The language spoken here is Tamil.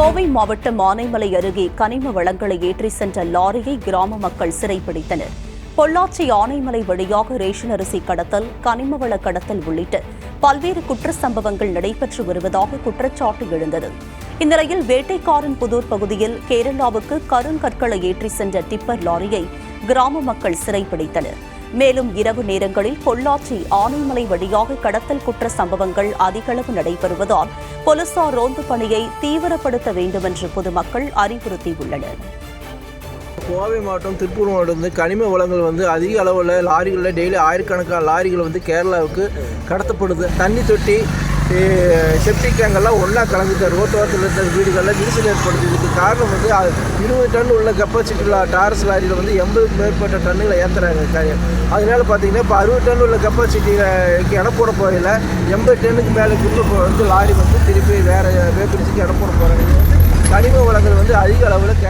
கோவை மாவட்டம் ஆனைமலை அருகே கனிம வளங்களை ஏற்றி சென்ற லாரியை கிராம மக்கள் சிறைப்பிடித்தனர். பொள்ளாச்சி ஆனைமலை வழியாக ரேஷன் அரிசி கடத்தல் கனிம வள கடத்தல் உள்ளிட்ட பல்வேறு குற்ற சம்பவங்கள் நடைபெற்று வருவதாக குற்றச்சாட்டு எழுந்தது. இந்நிலையில் வேட்டைக்காரன் புதூர் பகுதியில் கேரளாவுக்கு கருங்கற்களை ஏற்றி சென்ற டிப்பர் லாரியை கிராம மக்கள் சிறைப்பிடித்தனர். மேலும் இரவு நேரங்களில் பொள்ளாச்சி ஆனைமலை வழியாக கடத்தல் குற்ற சம்பவங்கள் அதிகளவு நடைபெறுவதால் போலீசார் ரோந்து பணியை தீவிரப்படுத்த வேண்டுமென்று பொதுமக்கள் அறிவுறுத்தியுள்ளனர். கோவை மாவட்டம் திருப்பூர் மாவட்டம் வந்து கனிம வளங்கள் வந்து அதிக அளவில் லாரிகளில் டெய்லி ஆயிரக்கணக்கான லாரிகள் வந்து கேரளாவுக்கு கடத்தப்படுது. தண்ணி தொட்டி செப்டிக் டேங்கெல்லாம் ஒன்றா கலந்துட்டு ரோட்டோரத்தில் இருந்த வீடுகளில் விரிசல் ஏற்படுது காரணம் வந்து இருபது டன் உள்ள கெப்பாசிட்டி டாரஸ் லாரியில் வந்து எண்பதுக்கு மேற்பட்ட டன்னுகளை ஏற்றுறாங்க அதனால பார்த்தீங்கன்னா இப்போ அறுபது டன் உள்ள கெப்பாசிட்டிக்கு இடம் போட போகையில் எண்பது டன்னுக்கு மேலே திரும்ப வந்து லாரி வந்து திருப்பி வேறு வேப்பிரிச்சுக்கு இடம் போட போகிறாங்க கனிம வளங்கள் வந்து அதிக அளவில்